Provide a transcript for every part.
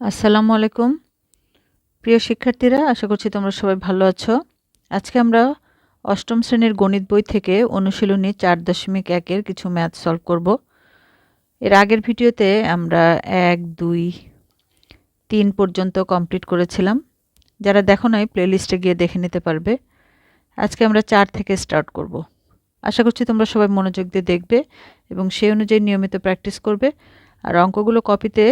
আসসালামু আলাইকুম। প্রিয় শিক্ষার্থীরা, আশা করছি তোমরা সবাই ভালো আছো। আজকে আমরা অষ্টম শ্রেণির গণিত বই থেকে অনুশীলনী চার দশমিক একের কিছু ম্যাথ সলভ করব। এর আগের ভিডিওতে আমরা এক, দুই, তিন পর্যন্ত কমপ্লিট করেছিলাম। যারা দেখো নাই, প্লেলিস্টে গিয়ে দেখে নিতে পারবে। আজকে আমরা চার থেকে স্টার্ট করব। আশা করছি তোমরা সবাই মনোযোগ দিয়ে দেখবে এবং সেই অনুযায়ী নিয়মিত প্র্যাকটিস করবে। আর অঙ্কগুলো কপিতে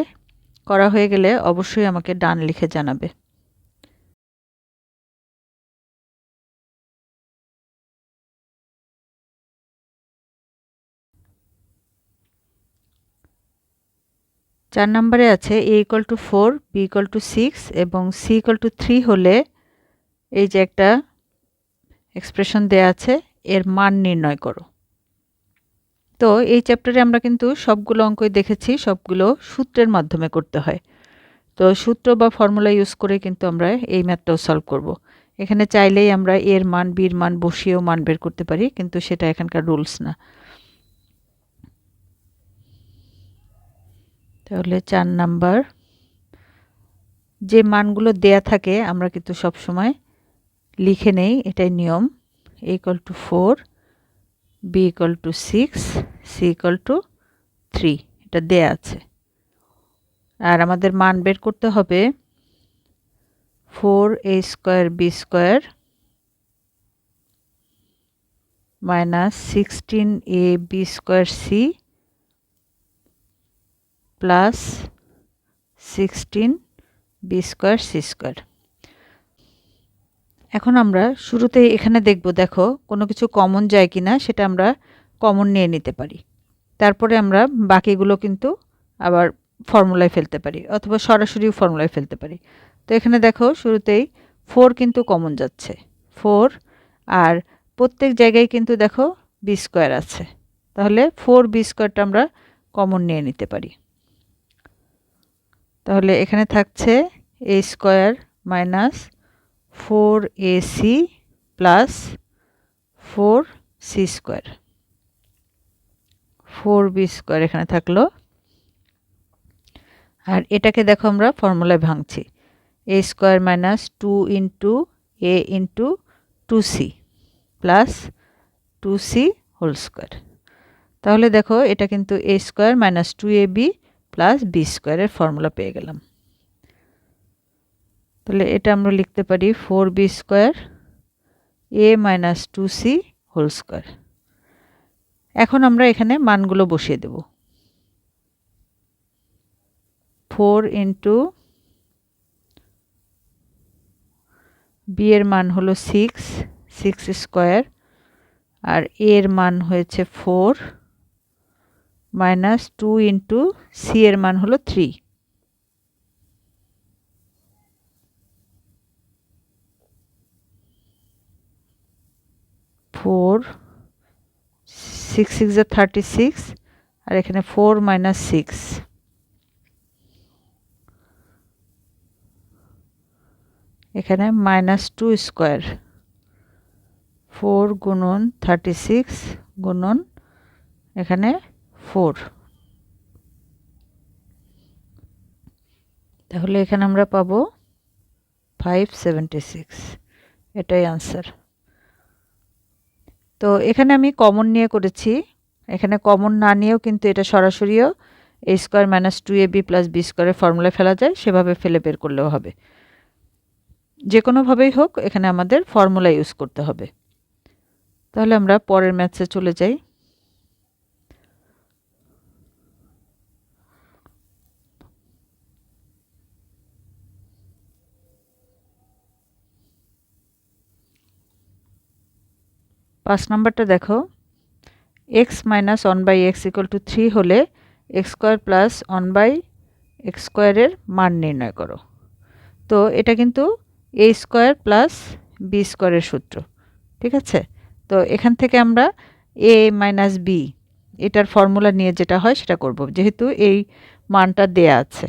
করা হয়ে গেলে অবশ্যই আমাকে ডান লিখে জানাবে। চার নম্বরে আছে A equal to four B equal to six এবং সি ইকাল টু থ্রি হলে এই যে একটা এক্সপ্রেশন দেয়া আছে, এর মান নির্ণয় করো। তো এই চ্যাপ্টারে আমরা কিন্তু সবগুলো অঙ্কই দেখেছি, সবগুলো সূত্রের মাধ্যমে করতে হয়। তো সূত্র বা ফর্মুলা ইউজ করে কিন্তু আমরা এই ম্যাথটাও সলভ করব। এখানে চাইলেই আমরা এর মান বির মান বসিয়েও মান বের করতে পারি, কিন্তু সেটা এখানকার রুলস না। তাহলে চার নাম্বার। যে মানগুলো দেয়া থাকে, আমরা কিন্তু সব সময় লিখে নেই, এটাই নিয়ম। Equal to four B equal to six C equal to three এটা দেয়া আছে। আর আমাদের মান বের করতে হবে four A square B square minus sixteen A B square C plus sixteen B square C square এখন আমরা শুরুতে এখানে দেখব, দেখো কোনো কিছু কমন যায় কি না সেটা আমরা কমন নিয়ে নিতে পারি। তারপরে আমরা বাকিগুলো কিন্তু আবার ফর্মুলায় ফেলতে পারি, অথবা সরাসরি ফর্মুলায় ফেলতে পারি। তো এখানে দেখো, শুরুতেই ফোর কিন্তু কমন যাচ্ছে। ফোর আর প্রত্যেক জায়গায় কিন্তু দেখো বি স্কোয়ার আছে। তাহলে ফোর বি স্কোয়ারটা আমরা কমন নিয়ে নিতে পারি। তাহলে এখানে থাকছে A square minus four A C plus four C square four B square এখানে থাকল। আর এটাকে দেখো আমরা ফর্মুলায় ভাঙছি। A square minus two into A into two C plus two C whole square. তাহলে দেখো এটা কিন্তু A square minus two A B plus B স্কোয়ারের ফর্মুলা পেয়ে গেলাম। তাহলে এটা আমরা লিখতে পারি four B square A minus two C whole square. এখন আমরা এখানে মানগুলো বসিয়ে দেব। ফোর ইন্টু বি এর মান হলো সিক্স সিক্স স্কোয়ার, আর এর মান হয়েছে four, minus two into C এর মান হলো three. Four six six thirty six আর এখানে ফোর মাইনাস সিক্স এখানে মাইনাস টু স্কোয়ার ফোর গুণন থার্টি সিক্স গুণন এখানে ফোর তাহলে এখানে আমরা পাবো ফাইভ সেভেন্টি সিক্স এটাই আনসার তো এখানে আমি কমন নিয়ে করেছি। এখানে কমন না নিয়েও কিন্তু এটা সরাসরিও A square minus two A B plus B স্কোয়ারের ফর্মুলা ফেলা যায়, সেভাবে ফেলে বের করলেও হবে। যে কোনোভাবেই হোক, এখানে আমাদের ফর্মুলা ইউজ করতে হবে। তাহলে আমরা পরের ম্যাথসে চলে যাই। পাঁচ নাম্বারটা দেখো। X minus one by X equal to three হলে X square plus one by X স্কোয়ারের মান নির্ণয় করো। তো এটা কিন্তু এ স্কোয়ার প্লাস বি স্কোয়ারের সূত্র, ঠিক আছে? তো এখান থেকে আমরা এ মাইনাস বি এটার ফর্মুলা নিয়ে যেটা হয় সেটা করব। যেহেতু এই মানটা দেয়া আছে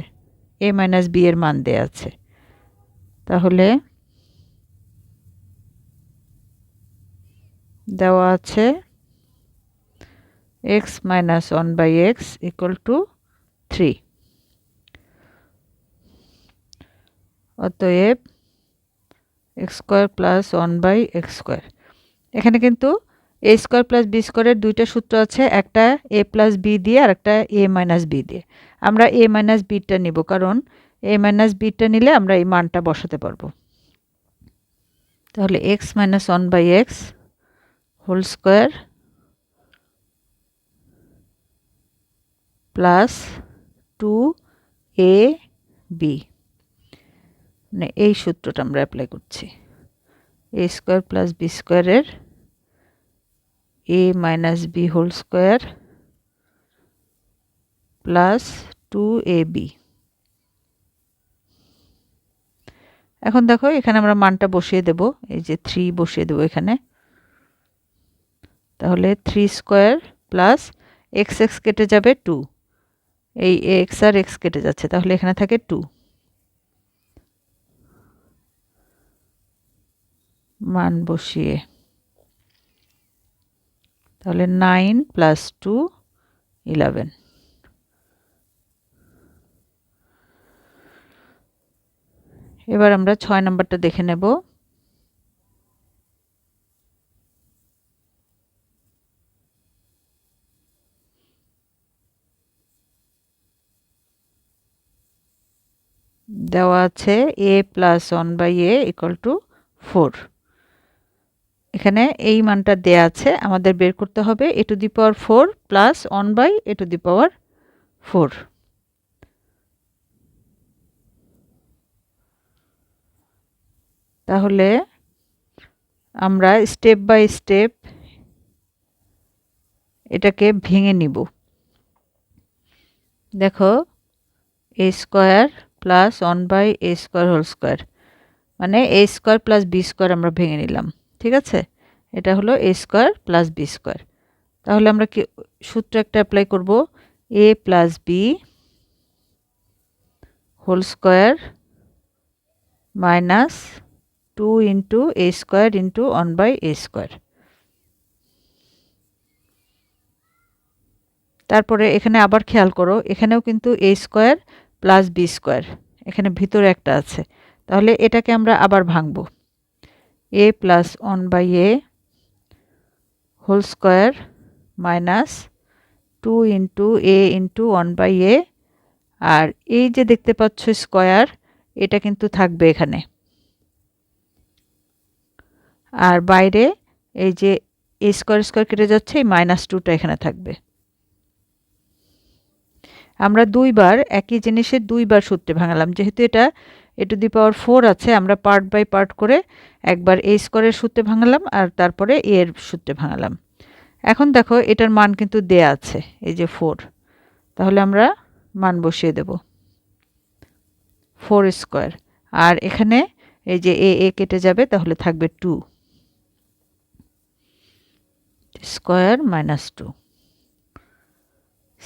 এ মাইনাস বি এর মান দেয়া আছে। তাহলে দেওয়া আছে। X minus one by X equal to three অতএব X square plus one by X square এখানে কিন্তু এ স্কোয়ার প্লাস বি স্কোয়ারের দুইটা সূত্র আছে, একটা এ প্লাস বি দিয়ে আর একটা এ মাইনাস বি দিয়ে। আমরা এ মাইনাস বিটা নিব, কারণ এ মাইনাস বিটা নিলে আমরা এই মানটা বসাতে পারব। তাহলে X minus one by X whole square plus two A B মানে এই সূত্রটা আমরা অ্যাপ্লাই করছি। এ স্কোয়ার প্লাস বি স্কোয়ারের A minus B whole square plus two A B এখন দেখো, এখানে আমরা মানটা বসিয়ে দেব, এই যে থ্রি বসিয়ে দেবো এখানে। তাহলে three square plus X X কেটে যাবে টু এই এক্স আর এক্স কেটে যাচ্ছে, তাহলে এখানে থাকে টু মান বসিয়ে। তাহলে নাইন প্লাস টু ইলেভেন এবার আমরা ছয় নম্বরটা দেখে নেব। দেওয়া আছে a plus one by a equal to four এখানে এই মানটা দেয়া আছে, আমাদের বের করতে হবে a to the power four plus one by a to the power four তাহলে আমরা স্টেপ বাই স্টেপ এটাকে ভেঙে নিব। দেখো a square plus one by a square whole square মানে a square plus b square আমরা ভেঙে নিলাম। ঠিক আছে? এটা হলো a square plus b square তাহলে আমরা কি সূত্র একটা অ্যাপ্লাই করব? A plus b whole square minus two into a square into one by a square তারপরে এখানে আবার খেয়াল করো, এখানেও কিন্তু a square plus b square. এখানে ভিতরে একটা আছে। তাহলে এটাকে আমরা আবার ভাঙব। A plus one by a whole square minus two into a into one by a. আর এই যে দেখতে পাচ্ছ স্কোয়ার, এটা কিন্তু থাকবে এখানে। আর বাইরে এই যে এ স্কোয়ার স্কোয়ার কেটে যাচ্ছে, এই মাইনাস টুটা এখানে থাকবে। আমরা দুইবার একই জিনিসের দুইবার সূত্রে ভাঙালাম। যেহেতু এটা, এ টু দি পাওয়ার ফোর আছে, আমরা পার্ট বাই পার্ট করে একবার এ স্কোয়ারের সূত্রে ভাঙালাম আর তারপরে এ এর সূত্রে ভাঙালাম। এখন দেখো, এটার মান কিন্তু দেয়া আছে, এই যে ফোর। তাহলে আমরা মান বসিয়ে দেব। Four square. আর এখানে এই যে এ এ কেটে যাবে, তাহলে থাকবে two. Square minus two.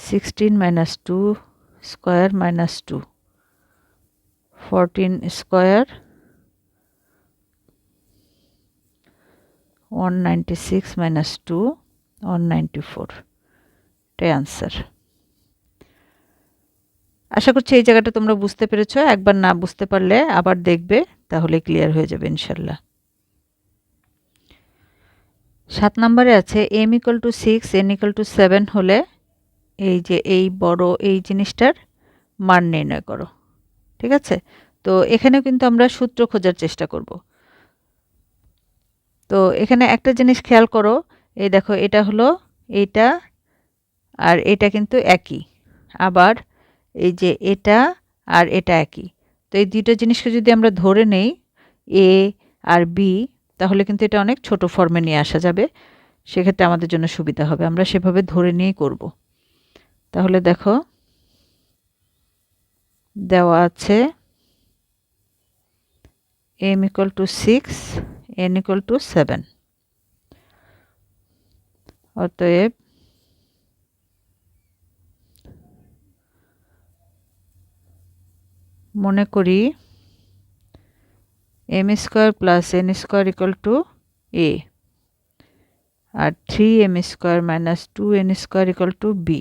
Sixteen minus two square minus two fourteen square one ninety six minus two one ninety four এটাই আনসার আশা করছি এই জায়গাটা তোমরা বুঝতে পেরেছ। একবার না বুঝতে পারলে আবার দেখবে, তাহলে ক্লিয়ার হয়ে যাবে ইনশাল্লাহ। সাত নম্বরে আছে m equal to six n equal to seven হলে এই যে এই বড় এই জিনিসটার মান নির্ণয় করো। ঠিক আছে? তো এখানে কিন্তু আমরা সূত্র খোঁজার চেষ্টা করব। তো এখানে একটা জিনিস খেয়াল করো, এই দেখো এটা হলো এটা আর এটা কিন্তু একই। আবার এই যে এটা আর এটা একই। তো এই দুটো জিনিসকে যদি আমরা ধরে নেই, এ আর বি, তাহলে কিন্তু এটা অনেক ছোট ফর্মে নিয়ে আসা যাবে। সেক্ষেত্রে আমাদের জন্য সুবিধা হবে। আমরা সেভাবে ধরে নিয়েই করব। তাহলে দেখো, দেওয়া আছে m equal to six n equal to seven অতএব মনে করি m square plus n square equal to a R three m square minus two n square equal to b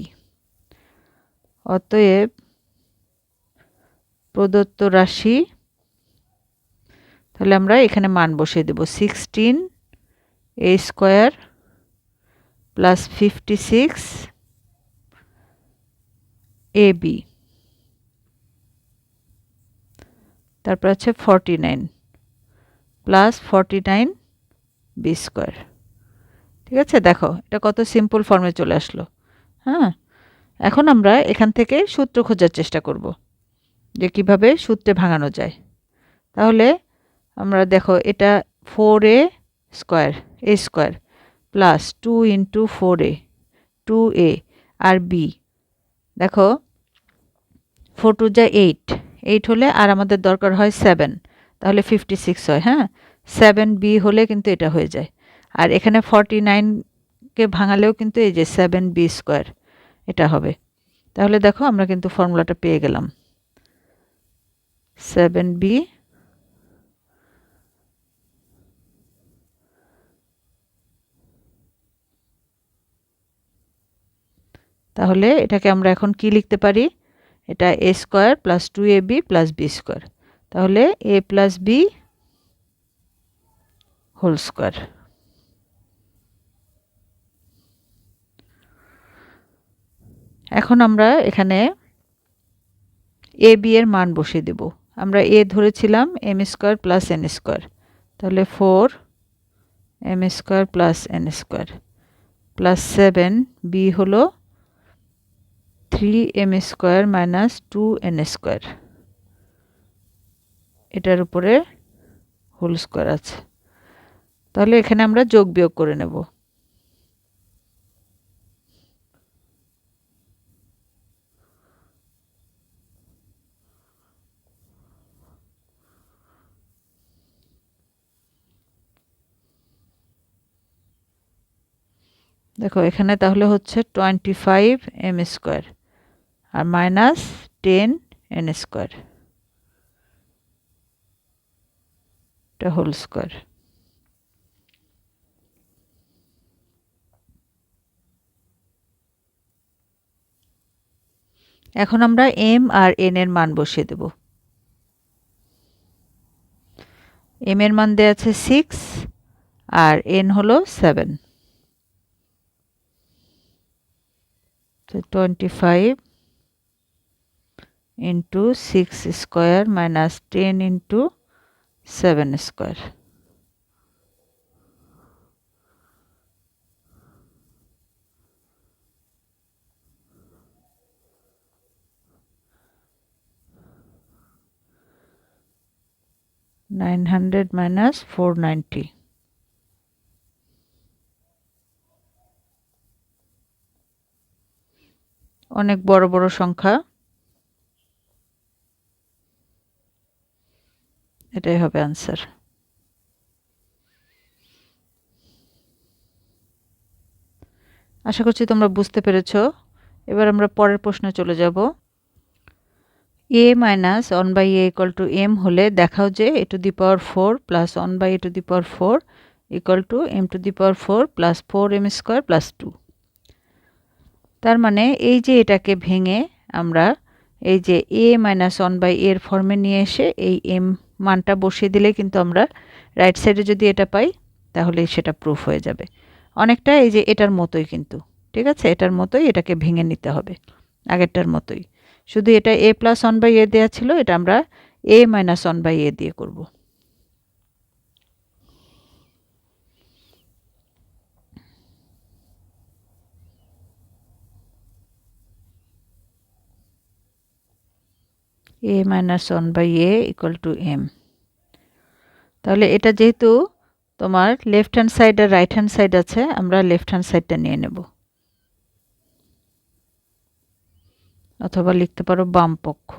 অতএব প্রদত্ত রাশি, তাহলে আমরা এখানে মান বসিয়ে দেব sixteen a square plus fifty six a b তারপর আছে forty nine plus forty nine b square ঠিক আছে? দেখো, এটা কত সিম্পল ফর্মে চলে আসলো। হ্যাঁ? এখন আমরা এখান থেকে সূত্র খোঁজার চেষ্টা করব যে কীভাবে সূত্রে ভাঙানো যায়। তাহলে আমরা দেখো এটা four a square a square plus two into four a two a R B দেখো ফোর টু যা এইট এইট হলে আর আমাদের দরকার হয় সেভেন তাহলে ফিফটি সিক্স হয় হ্যাঁ? সেভেন বি হলে কিন্তু এটা হয়ে যায়। আর এখানে ফর্টি নাইনকে ভাঙালেও কিন্তু এই যে সেভেন বি স্কোয়ার এটা হবে। তাহলে দেখো আমরা কিন্তু ফর্মুলাটা পেয়ে গেলাম। সেভেন বি তাহলে এটাকে আমরা এখন কি লিখতে পারি? এটা a square plus two a b plus b square. তাহলে a plus b whole square. এখন আমরা এখানে এ বি এর মান বসিয়ে দেব। আমরা এ ধরেছিলাম m square plus n square তাহলে four m square plus n square plus seven b হলো three m square minus two n square এটার উপরে হোল স্কোয়ার আছে। তাহলে এখানে আমরা যোগ বিয়োগ করে নেব। দেখো, এখানে তাহলে হচ্ছে টোয়েন্টি ফাইভ এম স্কোয়ার আর মাইনাস টেন এন স্কোয়ার এটা হোল স্কোয়ার এখন আমরা এম আর এন এর মান বসিয়ে দেব। এম এর মান দেওয়া আছে সিক্স আর এন হলো seven twenty five into six square minus ten into seven square nine hundred minus four ninety অনেক বড় বড় সংখ্যা। এটাই হবে আনসার আশা করছি তোমরা বুঝতে পেরেছ। এবার আমরা পরের প্রশ্নে চলে যাব। A minus one by a equal to m হলে দেখাও যে a to the power four plus one by a to the power four equal to m to the power four plus four m square plus two তার মানে এই যে এটাকে ভেঙে আমরা এই যে এ মাইনাস ওয়ান বাই এর ফর্মে নিয়ে এসে এই এম মানটা বসিয়ে দিলে কিন্তু আমরা রাইট সাইডে যদি এটা পাই, তাহলে সেটা প্রুফ হয়ে যাবে। অনেকটা এই যে এটার মতোই কিন্তু, ঠিক আছে? এটার মতোই এটাকে ভেঙে নিতে হবে, আগেরটার মতোই। শুধু এটা a plus one by a দেওয়া ছিল, এটা আমরা a minus one by a দিয়ে করব। A minus one by a equal to m তাহলে এটা যেহেতু তোমার লেফট হ্যান্ড সাইড আর রাইট হ্যান্ড সাইড আছে, আমরা লেফট হ্যান্ড সাইডটা নিয়ে নেব। অথবা লিখতে পারো বাম পক্ষ।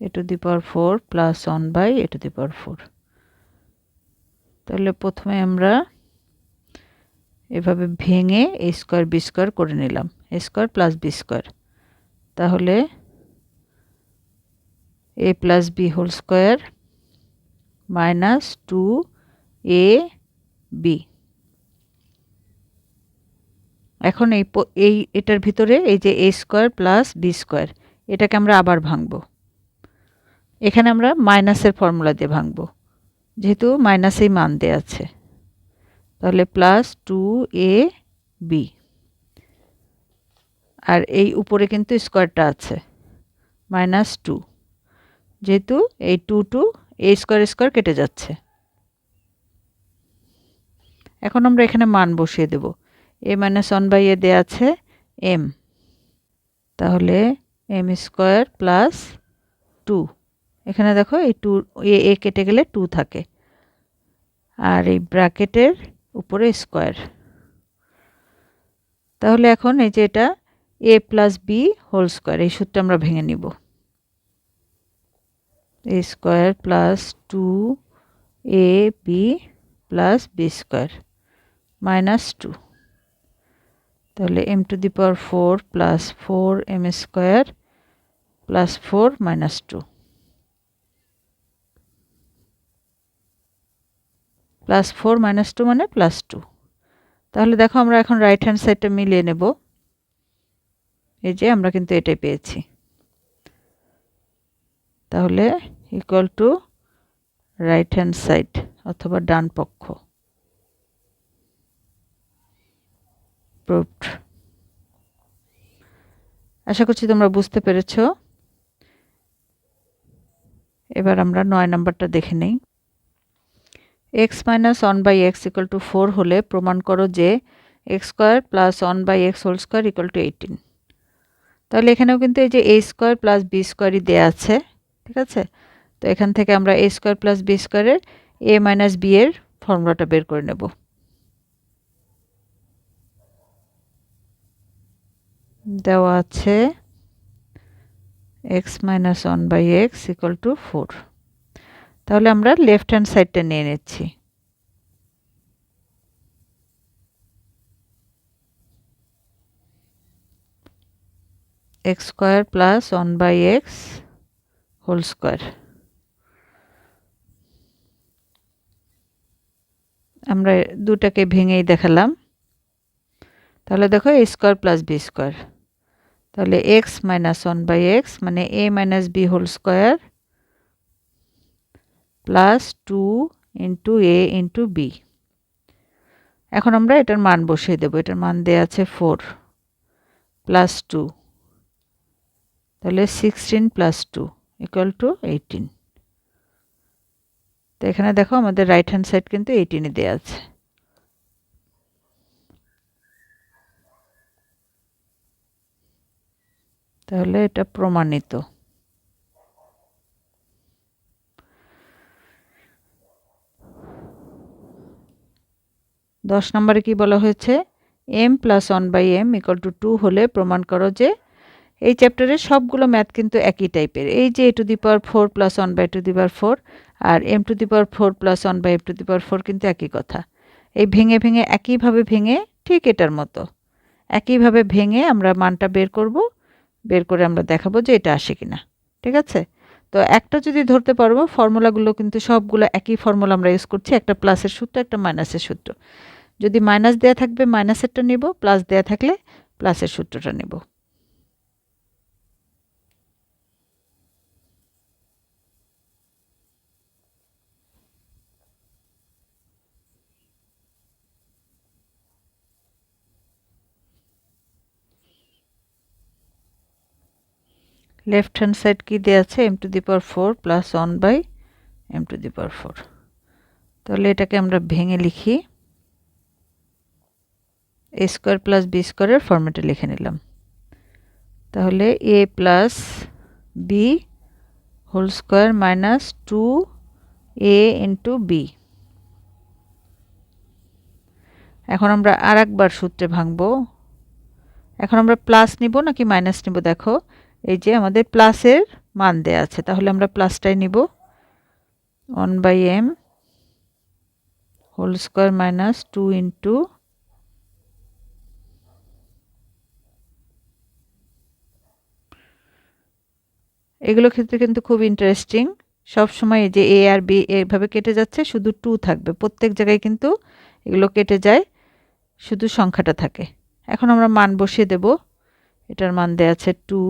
A to the power four plus one by a to the power four তাহলে প্রথমে আমরা এভাবে ভেঙে এ স্কোয়ার বি স্কোয়ার করে নিলাম। A square plus b square. তাহলে a plus b whole square minus two a b. এখন এই এই এটার ভিতরে এই যে a square plus b square, এটাকে আমরা আবার ভাঙব। এখানে আমরা মাইনাসের ফর্মুলা দিয়ে ভাঙবো, যেহেতু মাইনাসেই মান দেওয়া আছে। তাহলে প্লাস টু এ বি। আর এই উপরে কিন্তু স্কোয়ারটা আছে মাইনাস টু যেহেতু এই two two a square square কেটে যাচ্ছে। এখন আমরা এখানে মান বসিয়ে দেব। A minus one by a দেওয়া আছে এম তাহলে এম স্কোয়ার প্লাস টু এখানে দেখো এই টু এ এ কেটে গেলে টু থাকে। আর এই ব্র্যাকেটের উপরে স্কোয়ার। তাহলে এখন এই যে এটা a plus b whole square এই সূত্রটা আমরা ভেঙে নিব। A square plus two a b plus b square minus two তাহলে m to the power four plus four m square plus four minus two plus four minus two মানে plus two তাহলে দেখো আমরা এখন রাইট হ্যান্ড সাইডটা মিলিয়ে নেব। এই যে আমরা কিন্তু এটাই পেয়েছি। তাহলে equal to right hand side অথবা ডান পক্ষ। প্রুভড আশা করছি তোমরা বুঝতে পেরেছ। এবার আমরা নয় নাম্বারটা দেখে নেই। X minus one by x equal to four হলে প্রমাণ করো যে x square plus one by x whole square equal to eighteen তাহলে এখানেও কিন্তু এই যে এ স্কোয়ার প্লাস বি স্কোয়ারই দেওয়া আছে, ঠিক আছে? তো এখান থেকে আমরা এ স্কোয়ার প্লাস বি স্কোয়ারের এ মাইনাস বি এর ফর্মুলাটা বের করে নেব। দেওয়া আছে x minus one by x equal to four তাহলে আমরা লেফট হ্যান্ড সাইডটা নিয়ে নিচ্ছি। X square plus one by x whole square. আমরা দুটাকে ভেঙেই দেখালাম। তাহলে দেখো a square plus b square. তাহলে x minus one by x মানে a minus b whole square plus two into a into b. এখন আমরা এটার মান বসিয়ে দেবো। এটার মান দেওয়া আছে ফোর প্লাস টু। তাহলে sixteen plus two equal to eighteen তো এখানে দেখো আমাদের রাইট হ্যান্ড সাইড কিন্তু এইটিনে দেওয়া আছে। তাহলে এটা প্রমাণিত। দশ নম্বরে কি বলা হয়েছে? M plus one by m equal to two হলে প্রমাণ করো যে এই চ্যাপ্টারের সবগুলো ম্যাথ কিন্তু একই টাইপের এই যে a to the power four plus one by to the power four R m to the power four plus one by m to the power four কিন্তু একই কথা। এই ভেঙে ভেঙে একইভাবে ভেঙে ঠিক এটার মতো। একইভাবে ভেঙে আমরা মানটা বের করব, বের করে আমরা দেখাবো যে এটা আসে কিনা। ঠিক আছে? তো একটা যদি ধরতে পারব, ফর্মুলাগুলো কিন্তু সবগুলো একই ফর্মুলা আমরা ইউজ করছি, একটা প্লাসের সূত্র, একটা মাইনাসের সূত্র। যদি মাইনাস দেয়া থাকবে মাইনাসেরটা নেব প্লাস দেয়া থাকলে প্লাসের সূত্রটা নেব। লেফট হ্যান্ড সাইড কি দেওয়া আছে? M to the power four plus one by m to the power four তাহলে এটাকে আমরা ভেঙে লিখি। এ স্কোয়ার প্লাস বি স্কোয়ারের ফর্মেটে লিখে নিলাম। তাহলে a plus b whole square minus two a into b এখন আমরা আর একবার সূত্রে ভাঙবো। এখন আমরা প্লাস নিব নাকি মাইনাস নিব? দেখো। এই যে আমাদের প্লাসের মান দেয়া আছে, তাহলে আমরা প্লাসটাই নিব। One by m whole square minus two into এগুলো ক্ষেত্রে কিন্তু খুব ইন্টারেস্টিং সব সময় এই যে এ আর বি এভাবে কেটে যাচ্ছে, শুধু টু থাকবে। প্রত্যেক জায়গায় কিন্তু এগুলো কেটে যায়, শুধু সংখ্যাটা থাকে। এখন আমরা মান বসিয়ে দেব। এটার মান দেয়া আছে two.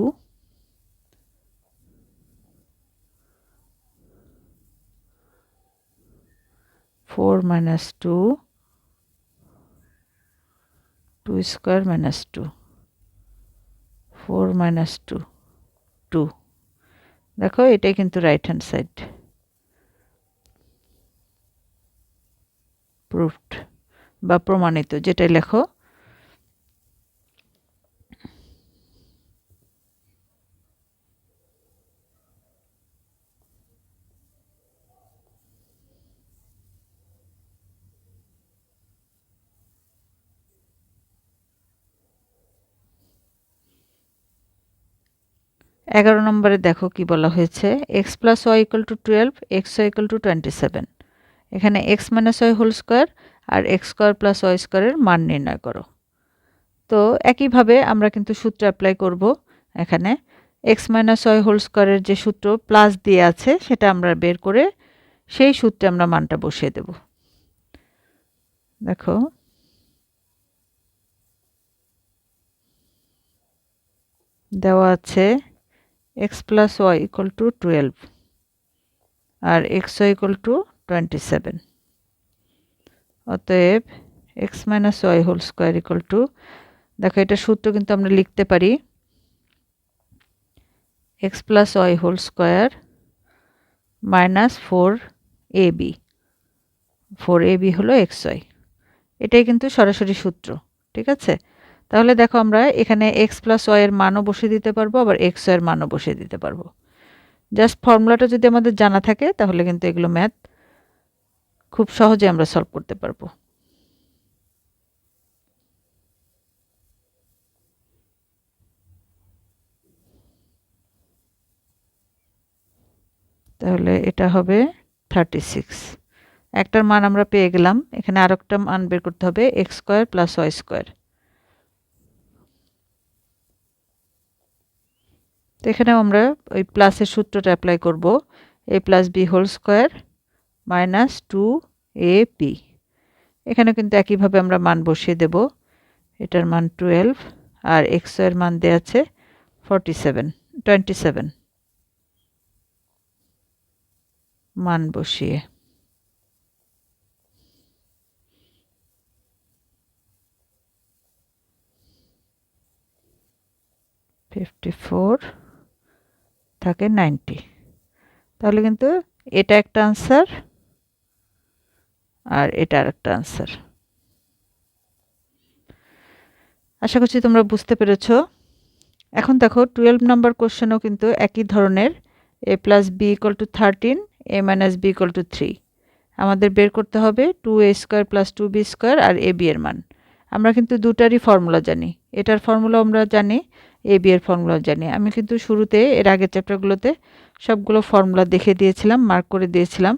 Four minus two two square minus two four minus two two দেখো এটাই কিন্তু রাইট হ্যান্ড সাইড প্রুফড বা প্রমাণিত যেটাই লেখো এগারো নম্বরে দেখো কি বলা হয়েছে x plus y equal to twelve x y equal to twenty seven এখানে x minus y whole square আর এক্স স্কোয়ার প্লাস ওয়াই স্কোয়ারের মান নির্ণয় করো। তো একইভাবে আমরা কিন্তু সূত্র অ্যাপ্লাই করব এখানে। এক্স মাইনাস ওয়াই হোল স্কোয়ারের যে সূত্র প্লাস দিয়ে আছে, সেটা আমরা বের করে সেই সূত্রে আমরা মানটা বসিয়ে দেব। দেখো। দেওয়া আছে x plus y equal to twelve R x y equal to twenty seven অতএব x minus y whole square equal to দেখো এটা সূত্র কিন্তু আমরা লিখতে পারি x plus y whole square minus four a b four a b হলো x Y এটাই কিন্তু সরাসরি সূত্র, ঠিক আছে? তাহলে দেখো আমরা এখানে এক্স প্লাস ওয়াইয়ের মানও বসিয়ে দিতে পারব, আবার এক্স ওয়াইয়ের মানও বসিয়ে দিতে পারব। জাস্ট ফর্মুলাটা যদি আমাদের জানা থাকে, তাহলে কিন্তু এগুলো ম্যাথ খুব সহজে আমরা সলভ করতে পারব। তাহলে এটা হবে থার্টি সিক্স একটার মান আমরা পেয়ে গেলাম, এখানে আর একটা মান বের করতে হবে x square plus y square তো এখানেও আমরা ওই প্লাসের সূত্রটা অ্যাপ্লাই করব। A plus b whole square minus two a p এখানে কিন্তু একইভাবে আমরা মান বসিয়ে দেব। এটার মান টুয়েলভ আর এক্সের মান দেওয়া আছে ফর্টি সেভেন টোয়েন্টি সেভেন মান বসিয়ে। ফিফটি ফোর থাকে নাইনটি। তাহলে কিন্তু এটা একটা আনসার আর এটা আর একটা আনসার আশা করছি তোমরা বুঝতে পেরেছ। এখন দেখো টুয়েলভ নাম্বার কোশ্চেনও কিন্তু একই ধরনের। A plus b equal to thirteen a minus b equal to three আমাদের বের করতে হবে two a square plus two b square R A B এর মান। আমরা কিন্তু দুটারই ফর্মুলা জানি। এটার ফর্মুলা আমরা জানি এ বি এর ফর্মুলা জানি। আমি কিন্তু শুরুতে, এর আগের চ্যাপ্টারগুলোতে সবগুলো ফর্মুলা দেখে দিয়েছিলাম মার্ক করে দিয়েছিলাম।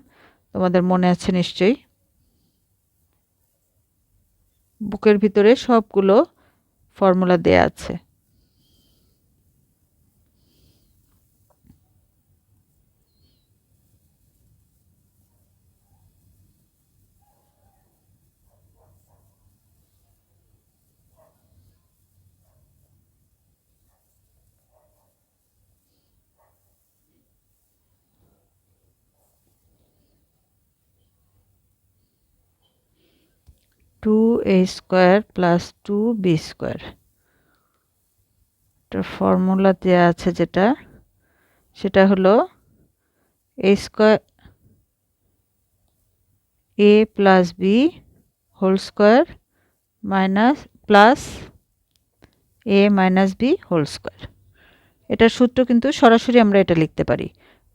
তোমাদের মনে আছে নিশ্চয়ই? বুকের ভিতরে সবগুলো ফর্মুলা দেয়া আছে। Two a square plus two b square একটা ফর্মুলা দেওয়া আছে যেটা, সেটা হলো a square a plus b whole square minus plus a minus b whole square এটার সূত্র কিন্তু সরাসরি আমরা এটা লিখতে পারি।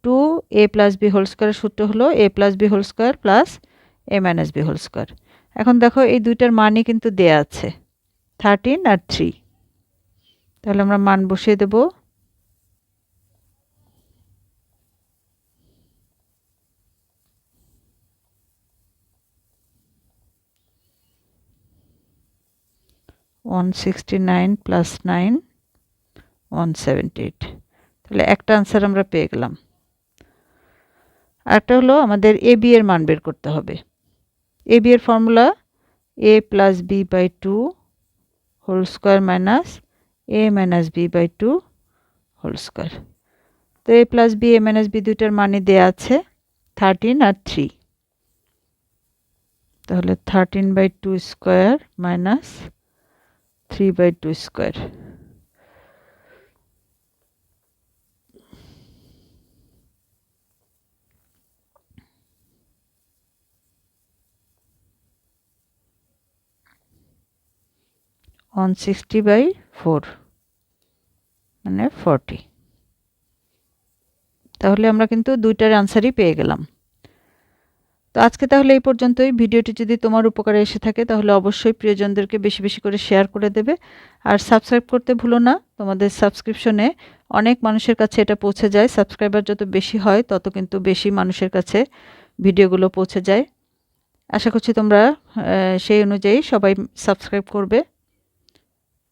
Two a plus b whole স্কোয়ারের সূত্র হলো a plus b whole square plus a minus b whole square এখন দেখো এই দুইটার মানই কিন্তু দেয়া আছে। থার্টিন আর থ্রি তাহলে আমরা মান বসিয়ে দেব। One sixty nine plus nine one seventy eight তাহলে একটা আনসার আমরা পেয়ে গেলাম। আরেকটা হলো আমাদের এ বি এর মান বের করতে হবে। এ বি এর formula a plus b by two whole square minus a minus b by two whole square তো a plus b a minus b দুইটার মানে দেওয়া আছে থার্টিন আর থ্রি তাহলে thirteen by two square minus three by two square one sixty by four মানে forty তাহলে আমরা কিন্তু দুইটার আনসারই পেয়ে গেলাম। তো আজকে তাহলে এই পর্যন্তই। ভিডিওটি যদি তোমার উপকারে এসে থাকে, তাহলে অবশ্যই প্রিয়জনদেরকে বেশি বেশি করে শেয়ার করে দেবে। আর সাবস্ক্রাইব করতে ভুলো না। তোমাদের সাবস্ক্রিপশনে অনেক মানুষের কাছে এটা পৌঁছে যায়। সাবস্ক্রাইবার যত বেশি হয়, তত কিন্তু বেশি মানুষের কাছে ভিডিওগুলো পৌঁছে যায়। আশা করছি তোমরা সেই অনুযায়ী সবাই সাবস্ক্রাইব করবে।